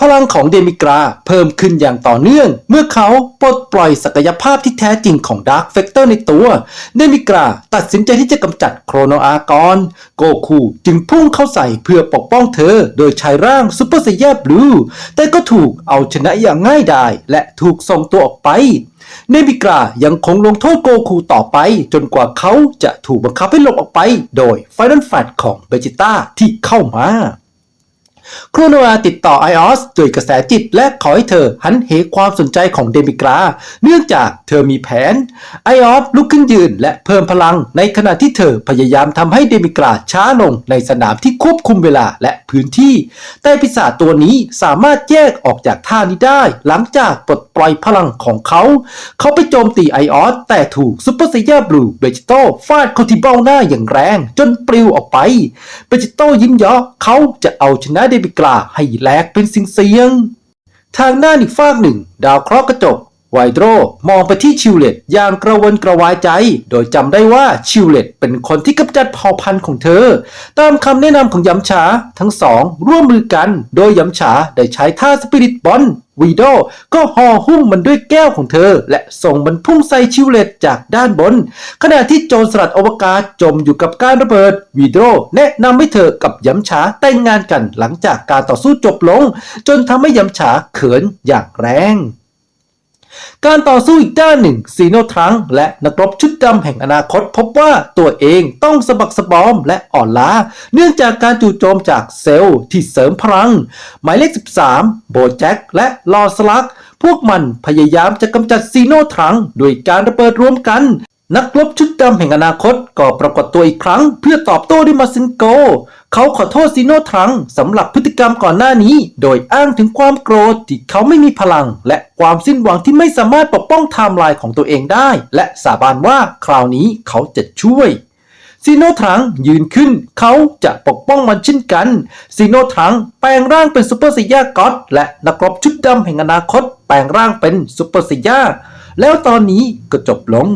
พลังของเดมิกราเพิ่มขึ้นอย่างต่อเนื่อง เมื่อเขาปลดปล่อยศักยภาพที่แท้จริงของดาร์คเฟกเตอร์ในตัว เดมิกราตัดสินใจที่จะกำจัดโครโนอากอนโกคูจึงพุ่งเข้าใส่เพื่อปกป้องเธอ โดยใช้ร่างซูเปอร์ไซย่าบลู แต่ก็ถูกเอาชนะอย่างง่ายดาย และถูกส่งตัวออกไปเนบิกรายังคงลงโทษโกคูต่อไป จนกว่าเขาจะถูกบังคับให้หลบออกไป โดยไฟน a ลแฟตของเบจิต้าที่เข้ามา ครโนอาติดต่อไอออสด้วยกระแสจิตและขอให้เธอหันเหความสนใจของเดมิกรา เนื่องจากเธอมีแผน ไอออสลุกขึ้นยืนและเพิ่มพลังในขณะที่เธอพยายามทำให้เดมิกราช้าลงในสนามที่ควบคุมเวลาและพื้นที่ แต่ปีศาจตัวนี้สามารถแยกออกจากท่านี้ได้ หลังจากปลดปล่อยพลังของเขา เขาไปโจมตีไอออสแต่ถูกซูเปอร์ไซยาบลูเบจิโตฟาดเข้าที่เบ้าหน้าอย่างแรง จนปลิวออกไปเบจิโตยิ้มเยาะเขาจะเอาชนะเดไปกล่าให้แหลกเป็นสิ่งเสียง ทางด้านอีกฝากหนึ่ง ดาวเคราะห์กระจก ไวโดรมองไปที่ชิวเลตอย่างกระวนกระวายใจ โดยจำได้ว่าชิวเลตเป็นคนที่กำจัดเผ่าพันธุ์ของเธอ ตามคำแนะนำของยำฉาทั้งสองร่วมมือกัน โดยยำฉาได้ใช้ท่าสปิริตบอลวีโดก็ห่อหุ้มมันด้วยแก้วของเธอ และส่งมันพุ่งใส่ชิวเลตจากด้านบน ขณะที่โจรสลัดอวกาศจมอยู่กับการระเบิดวีโดแนะนำให้เธอกับยำฉาแต่งงานกันหลังจากการต่อสู้จบลง จนทำให้ยำฉาเขินอย่างแรง การต่อสู้อีกด้านหนึ่งซีโนทรังและนักรบชุดดำแห่งอนาคตพบว่าตัวเองต้องสะบักสะบอมและอ่อนล้า เนื่องจากการจู่โจมจากเซลล์ที่เสริมพลัง หมายเลข 13 โบแจ็คและลอสลัก พวกมันพยายามจะกำจัดซีโนทรังโดยการระเบิดรวมกัน นักรบชุดดำแห่งอนาคตก็ปรากฏตัวอีกครั้ง เพื่อตอบโต้ด้วยมาซินโก เขาขอโทษซีโนทรังสำหรับพฤติกรรมก่อนหน้านี้ โดยอ้างถึงความโกรธที่เขาไม่มีพลัง และความสิ้นหวังที่ไม่สามารถปกป้องไทม์ไลน์ของตัวเองได้ และสาบานว่าคราวนี้เขาจะช่วยซีโนทรังยืนขึ้น เขาจะปกป้องมันเช่นกันซีโนทรังแปลงร่างเป็นซูเปอร์ไซย่าก็อดและนักรบชุดดำแห่งอนาคต แปลงร่างเป็นซูเปอร์ไซย่าแล้วตอนนี้ก็จบลง